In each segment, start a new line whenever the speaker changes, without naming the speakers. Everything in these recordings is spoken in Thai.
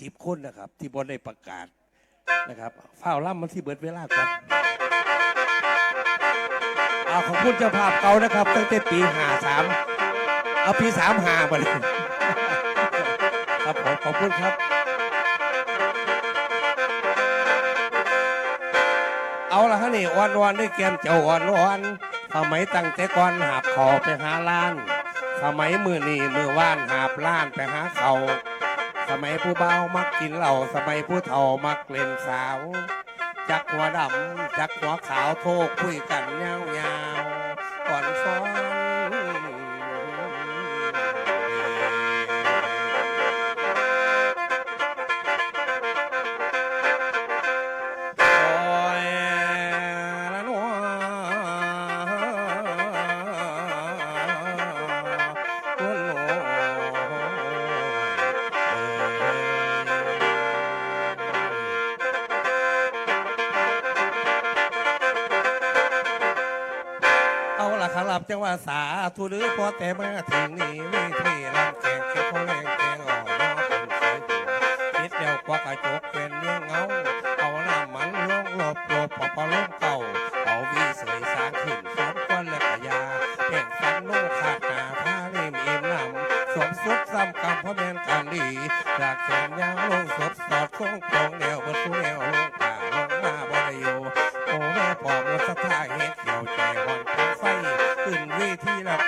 สิบคนนะครับ ที่บนได้ประกาศนะครับเฝ้าล่ำมันที่เบิดเวลาก่อนเอาขอบคุณเจ้าภาพเก่านะครับ ตั้งแต่ปีห้าสามเอาปีสามห้ามาเลยครับผมขอบคุณครับ เอาละฮะนี่วันวันได้แกมเจ้าวันวันสมัยตั้งแต่ก่อนหาบขอไปหาล้านสมัยมือนี่มือว่านหาบล้านไปหาเขา สมัยผู้เบามักกินเหล้าสมัยผู้เฒ่ามักเล่นสาว จักหัวดำจักหัวขาวโทกคุยกันยาว สาธุหรือพอแต่มาถึงนี่ไม่ที่ลำแกงแค่พอแรงแกงอ่อนน้อเป็นสีคิดเดียวกว่ากระจกเป็นเลี้ยงเงาเอาหน้ามันลงหลบหลบพอพอลงเก่าเอาวีเสยสางขึ้นสวมก้อนและกะยาแข่งฟันโน่ขาดหนาผ้าเล่มเอ็มลำสมสุดซ้ำกำเพราะแมนการดีจากแขนยาวลงศพสอดทรงตรงแนวเบิดทุแนวลง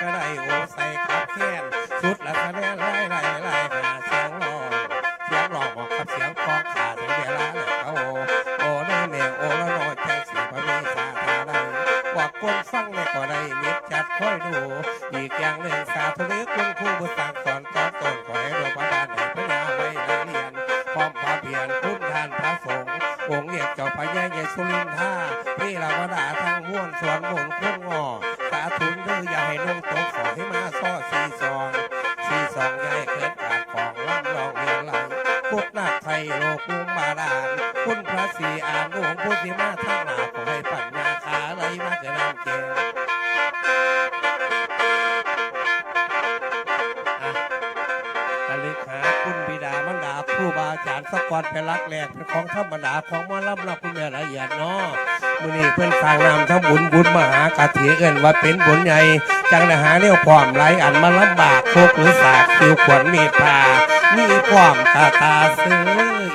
ก็ได้โอใส่ขับแค้นสุดละคะแนนไล่ไล่ไล่หาเสียงร้องเสียงร้องบอกกับเสียงคองขาดถึงเวลาเลยเขาโอโอ้แน่แน่โอ้ละนอใจสีพระมีสาธาไรว่าคนฟังในก็ได้มิตรจัดค่อยดู อีกอย่างหนึ่งสาธุเลือกคุณครูบุตรสอนตอนต้นขอให้เราประดานให้พระยาไว้นักเรียนพร้อมพาเพียรคุณทานพระสงฆ์องค์เอกเจ้าพญาใหญ่สุรินทราพี่เราวดาทางม้วนสวนหมุนคุ บาอาจารย์สกอนเป็นรักแรกเป็นของธรรมดาของหมอลำนับคุณแม่ละเอียดเนาะมื้อนี้เพิ่นสร้างนามทั้งบุญบุญมหากาเถีเอิ้นว่าเป็นบุญใหญ่จังได้หาเนี่ยพร้อมไหลอันมาลำบากโคกหรือสากคิวขวนมีดพามีพร้อมตาตาซื้อ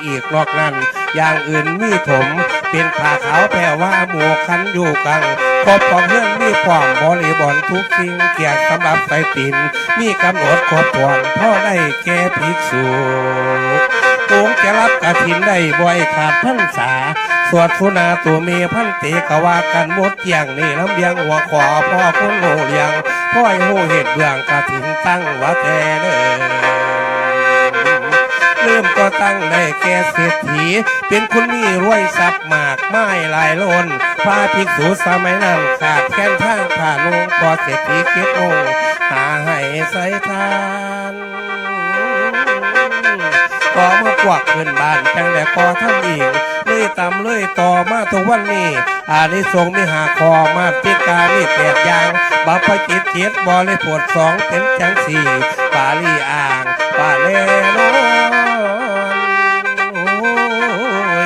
อีกนอกนั้น อย่างอื่นมีถม เป็นผ้าขาวแปลว่าหมวกคันอยู่กังครบของเพื่อนมีพร้อมบริบอลทุกสิ่งเกียรติสำหรับใส่ตินมีกำหนดครบถ้วนพ่อได้แก่ภิกษุ องจะรับกฐินได้บ่อยขาดพรรษา สวดสุนาตัวเมีพันเตกว่ากันหมดเกี่ยงนี่ลำเลียงหัวขวาพ่อคนโง่เลียงพ่อไอ้โหเหตุเบื้องกฐินตั้งว่าแต่เลยเริ่มก็ตั้งได้แก่เศรษฐี เป็นคนมีรวยทรัพย์มากไม้หลายล้นพระภิกษุสมัยนั้นขาดแค้นทางผ่าลงพอเศรษฐีเก็บองหาให้ใส่ทา นก็มากวักขึ้นบ้านจังแต่ก็ทำอีกเลยตำเลยต่อมาทุกวันนี้อานิสงส์มีหาคอมาติกามีแปดอย่างบัพพจิตเจ็ดบริปวดสองเป็นจังสี่ปาลีอ่างปาเลโอ้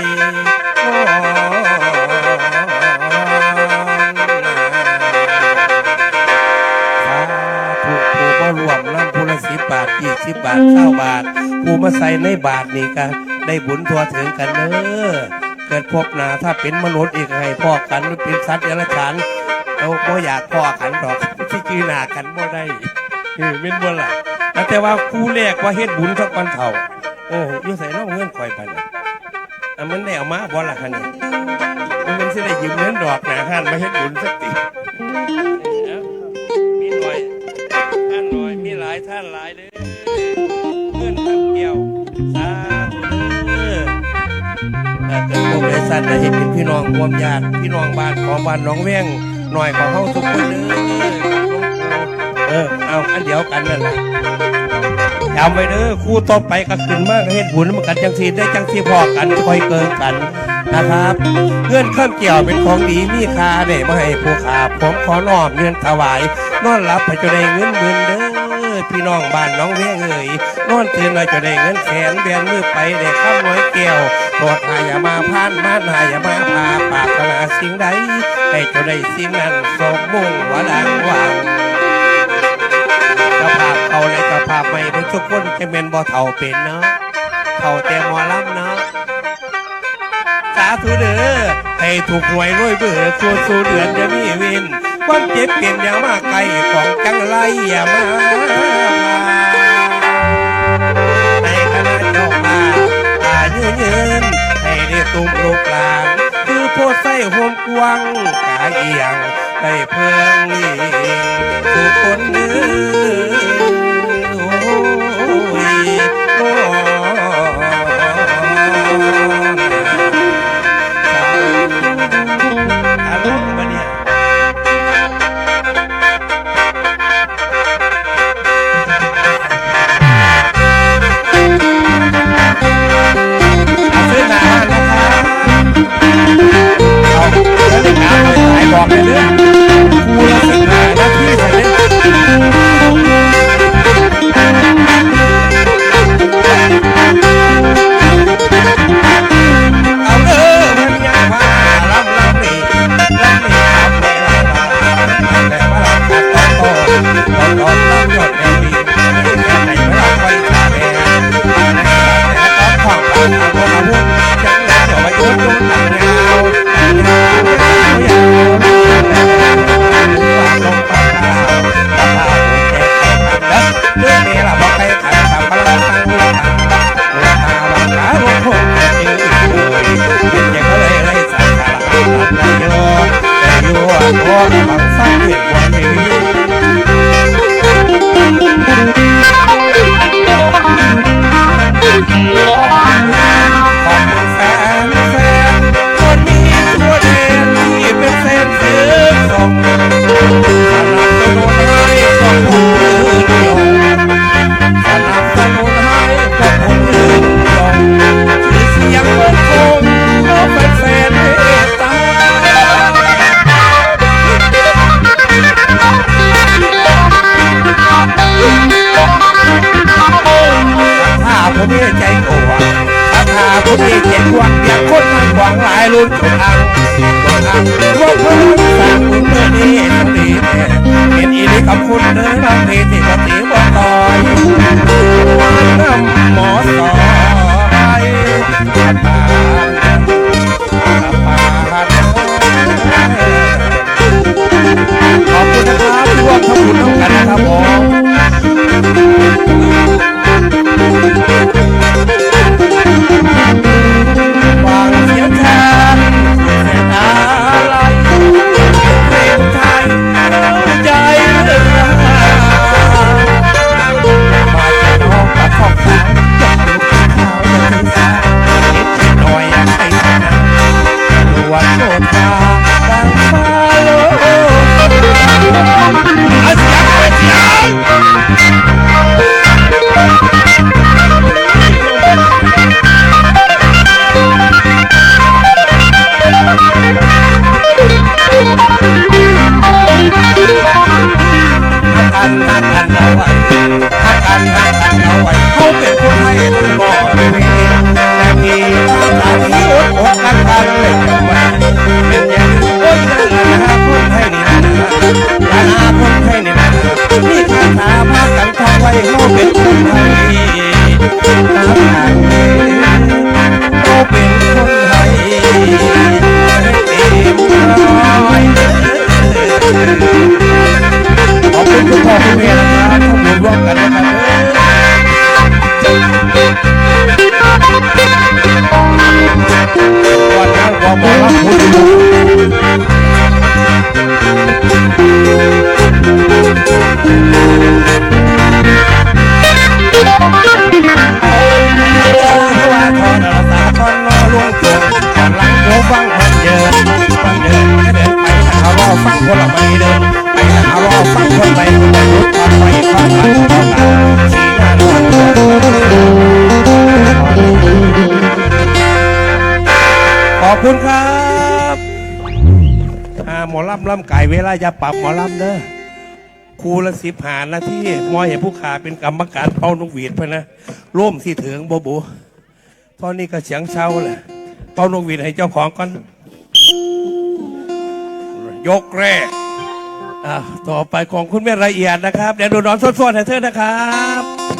ยโอ้ผู้บ่รวมน้ำผู้ละ สิบบาทยี่สิบบาทเก้าบาทผู้มาใส่ในบาทนี่กันได้บุญทัวถึงกันเด้อเกิดพบนาถ้าเป็นมนุษย์อีกให้พ่อกันหรือเป็นสัตว์เดรัจฉานเราบ่อยากพ่อกันดอกที่กีหนากันบ่ได้เออเป็นบ่ล่ะแล้วแต่ว่าคู่แรกว่าเฮ็ดบุญสักวันเท่าเออยู่ใส่น้องเงินข่อยพันน่ะอะมันได้เอามาบ่ล่ะคันนี้มันเป็นสิได้ยืมเงินดอกหนาหันมาเฮ็ดบุญสักที สัตว์ได้เห็นเป็นพี่น้องรวมญาติพี่น้องบ้านของบ้านน้องแว้งหน่อยของเขาทุกคนเด้อเออเอาอันเดียวกันนั่นแหละจำไว้เด้อคู่ต่อไปก็ขึ้นมากเฮ็ดบุญมากันจังสีได้จังสีพอกันคอยเกินกันนะครับเงื่อนข้ามเกี่ยวเป็นของดีมีค่าได้มาให้ผู้ขาผมขอน้อมเงินถวาย นอนรับไปจนได้เงินหมื่นเด้อ พี่น้องบ้านน้องเว่งเอ๋ยนอนตื่นมาจะได้เงินแขนเบียนมือไปได้ข้ามน้อยแก้วโปรดหายามาพานมาหายามาพาปากขนาสิ่งใดให้เจ้าได้สิ่งนั้นสมมุ่งหวานหวังจะพาเขาในกระพาไม่ผู้ชุกคนจะเป็นบ่เท่าเป็นเนาะเท่าแต่หมอลำเนาะสาธุเด้อให้ถูกหวยรวยเบื่อสู้สู้เดือนจะมีวิน ความเจ็บเปลี่ยนอย่ามาไกลของจังไรอย่ามาในขณะเจ้มาอายุยืนให้ได้ตุ้มลูกหลานคือโพดใส่ห่มกวางกาเอียงได้เพิ่ง ลาอย่าปรับหมอลำเด้อครูละสิบหานะที่มอเห็นผู้ขาเป็นกรรมการเป่านกหวีดไปนะร่วมที่ถึงบ่บูตอนนี้ก็เสียงเช้าแหละเป่านกหวีดให้เจ้าของก่อนยกแรกต่อไปของคุณแม่ละเอียดนะครับเดี๋ยวดูน้องสดๆให้เธอนะครับ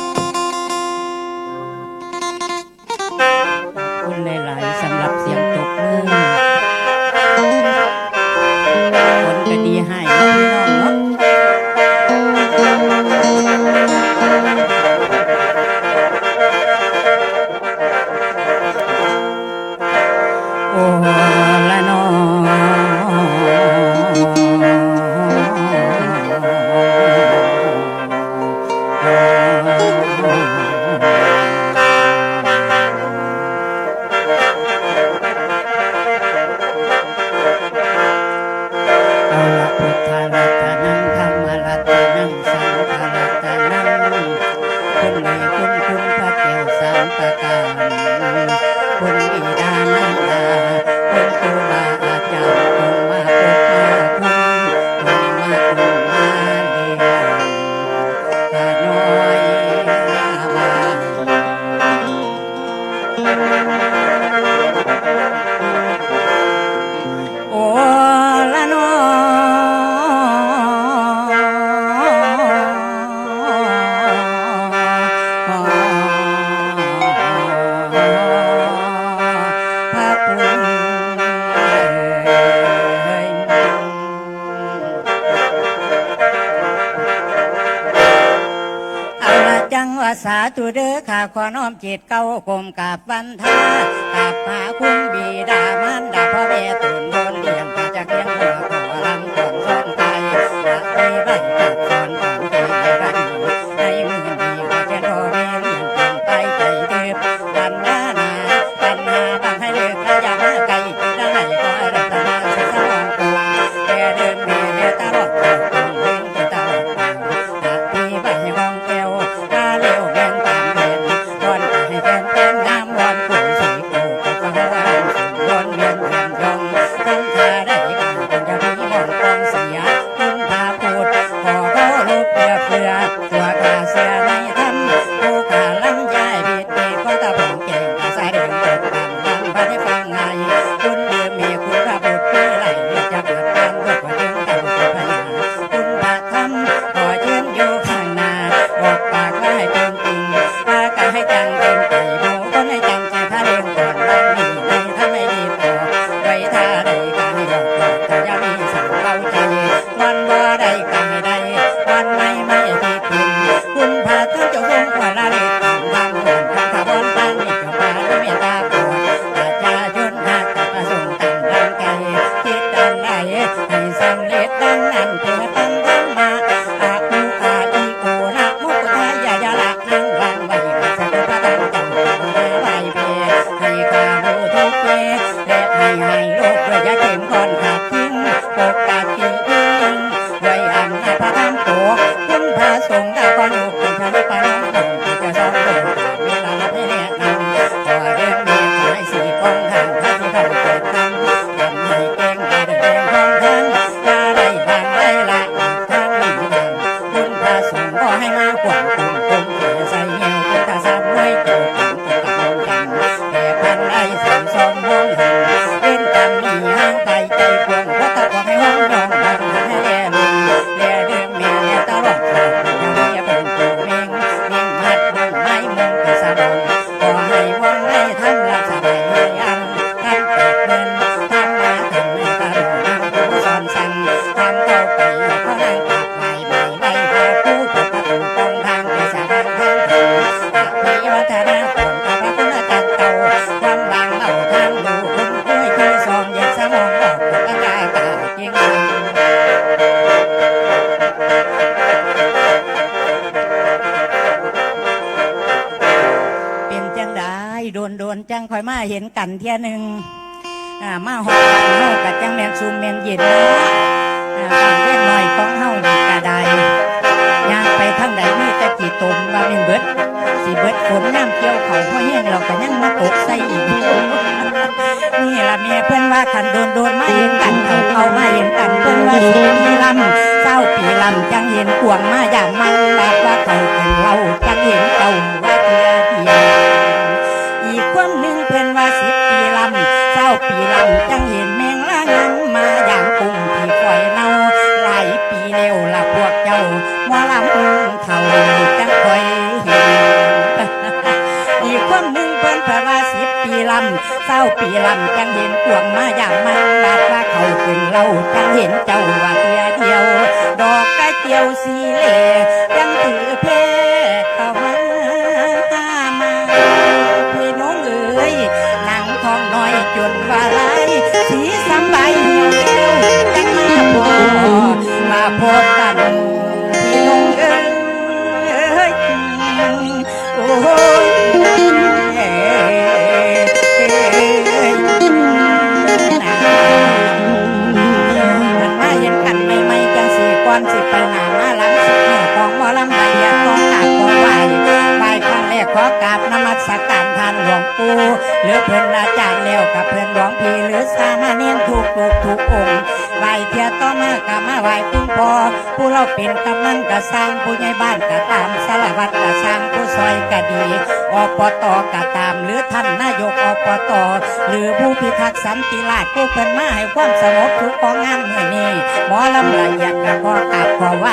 งวาสาตุเด้อข้าขอน้อมจิตเก้ากรมกับบันทากาบหาคุ้ณบีดามันดาพ่อแม่ตุนบน อยมาเห็นกันเที่ยหนึ่งอ่ามาหกันฮากับจังแมนซูมแมนเย็นนะอ่าฟังเล่นหน่อยฟ้องเฮาดีกระไดยางไปทั้งใดมีแต่กี่ตมว่าเป็งเบิดสีเบิดฝนน้ำเกี่ยวเขาพ่อฮี้ยนเราก็ยังมาตกใส่อีกนี่ละเมียเพื่อนว่าขันโดนโดนมาเห็นกันเขาเขามาเห็นกันเพื่อนว่าสีมีลำเศร้าปีลำจังเห็นกวงมาอย่างมันแบบว่าเขาเป็นเรา เศร้าปีลำจังเห็นกวงมาอย่างมันบาดว่าเขาเป็นเราจังเห็นเจ้าว่าเดียเดียว ดอกกระเจียวสีเหล่ยังถือเพเข้ามามาพี่น้องเอ๋ยนางทองน้อยจนว่าลา สันติราชผู้เพิ่นมาให้ความสงบทุกของงานเมื่อนี้หมอลำละเอียดกะพอกราบขอไหว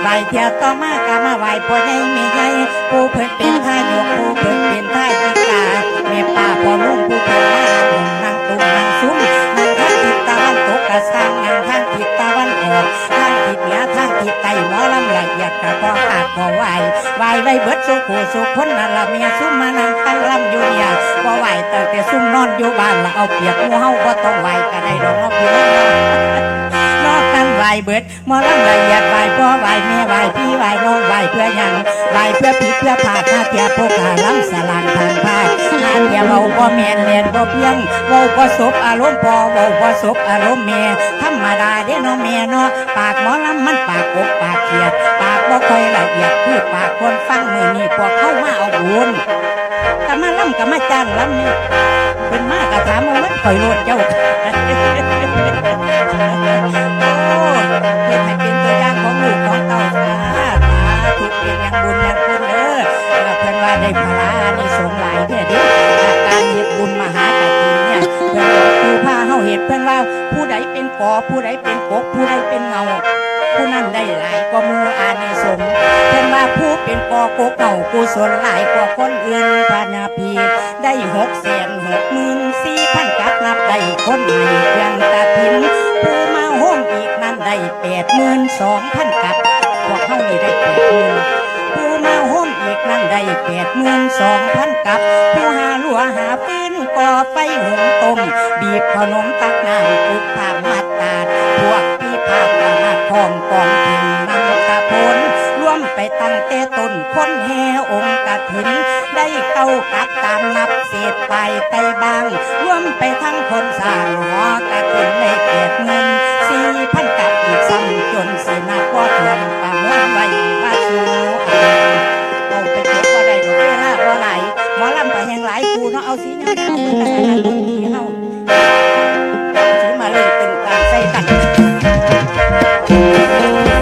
ไหวเทียต่อมากะมาไหวพ่อใหญ่ม่ใหญ่ผู้เพิ่นเป็นทายกผู้เพิ่นเป็นทายิกาเมีป้าพ่อลุงผู้เพิ่นมาผมนะ กราบขอไหวไหวไว้เบิดสุขสุขคนนั่นละเมียซุ่มมานั่งตั้งลำอยู่เนี่ยบ่ไหวแต่แต่ซุ่มนอนอยู่บ้านละเอาเปียบหมู่เฮาบ่ต้องไหวก็ได้ดอกเพี่น้องนอกกันไหวเบิดมอลำละเอียดไหวพ่อไหวแม่ไหวพี่ไหวน้องไหวเพื่อยังไหวเพื่อผิดเพื่อผาดหน้าเทียพวกขาล้ำสลานทางภาคหน้าเทียเบาบ่แมนเลียนบ่เพียงเบาบ่ศพอารมณ์พอเบาบ่ศพอารมณ์แม่ธรรมดาเด้เนาะแม่เนาะปากหมอลำมันปากกบปากเขียด บ่ค่อยละเอียดคือปากคนฟังมือนี่พวกเข้ามาเอาบุญก็มาล่ำก็มาจ้างล่ำนี่เป็นมากกะถามว่ามันข่อยโลดเจ้าโอ้เฮ็ดให้เป็นตัวอย่างของลูกของเต้าสาสาธุเป็นอย่างบุญย่างคุณเด้อแล้วเพิ่นว่าได้พลานิสงส์หลายเด้อเด้จากการเฮ็ดบุญมหากฐินเนี่ยเพิ่นว่าผู้พาเฮาเฮ็ดเพิ่นว่าผู้ใดเป็นกอผู้ใดเป็นกกผู้ใดเป็นเงา ผู้นั้นได้หลายกว่ามู่อานิสงส์เพิ่นว่าผู้เป็นกอกกเก่ากุศลหลายกว่าคนอื่นปานาพีได้หกแสนหกหมื่นสี่พันกับนับได้คนให้เครื่องตาทินผู้มาโฮมอีกนั้นได้แปดหมื่นสองพันกับพวกเขานี่ได้แปดหมื่นผู้มาโฮมอีกนั้นได้แปดหมื่นสองพันกับผู้หาลัวหาปืนก่อไฟหุงต้มบีบขนมตักน้ำปุกผ้ามัดตาดพวก องกองถึงนำตะพลร่วมไปตั้งแต่ต้นคนแห่องค์กฐิน ได้เข้ากับตามนับเศษไปไตบาง ร่วมไปทั้งคนสร้างหอกฐินในเกียรติเงินสี่พันกับอีกซ้ำจนสินับว่าเถื่อนประมวลไว้ว่าสูเอาไปจบว่าได้ดอกเวลาว่าไหลหมอลำไปแห่งหลายกูเนาะเอาสีเงาๆเหมือนกันนะคนดีเฮา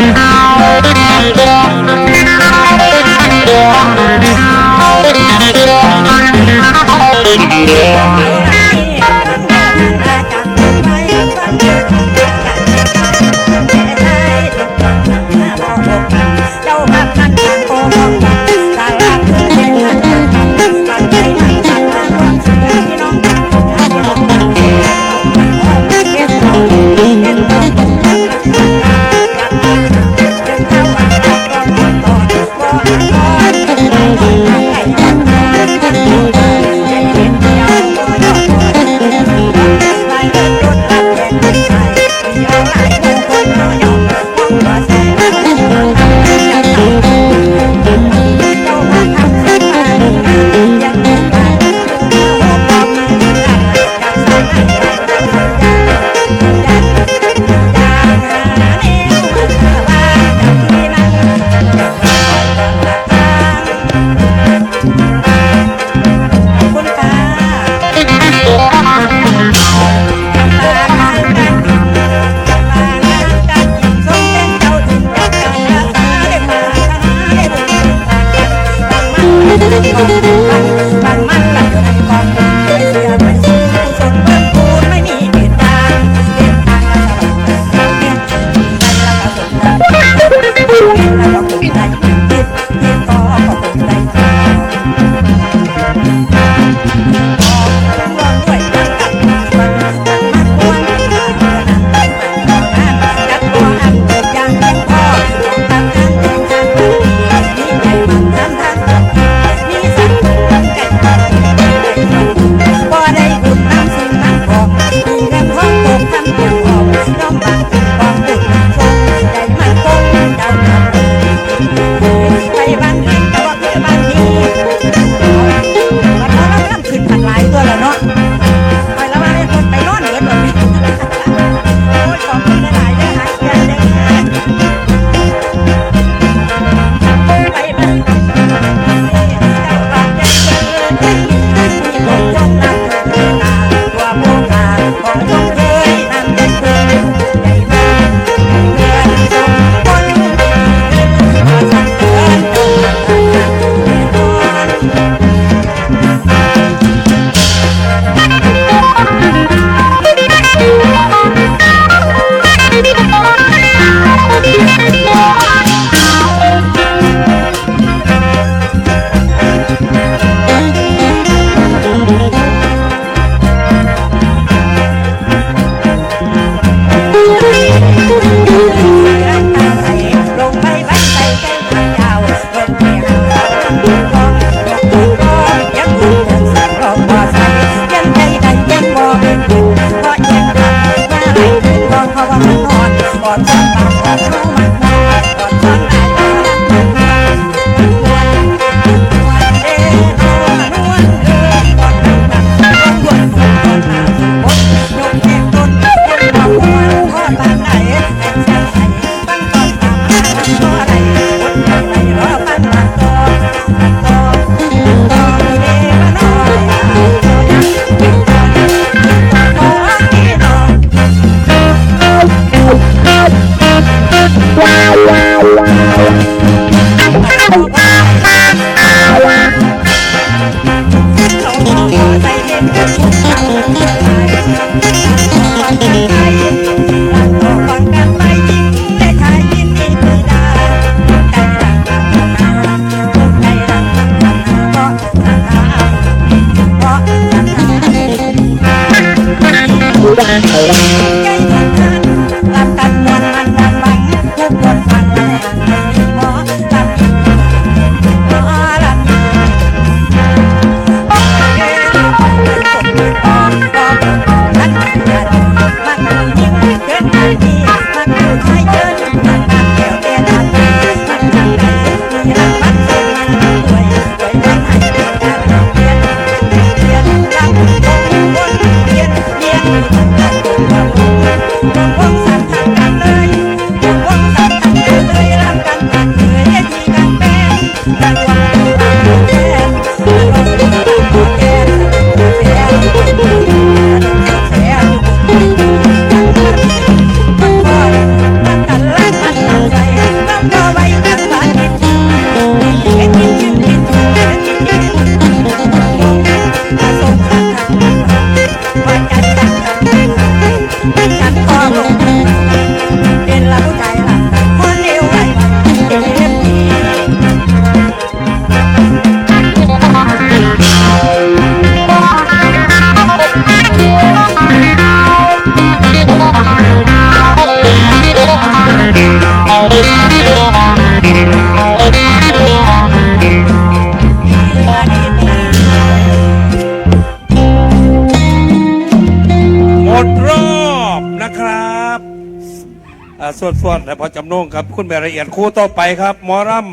า la. วดและพอจำนงครับ คุ
ณแม่ละเอียดคู่ต่อไปครับหมอรัม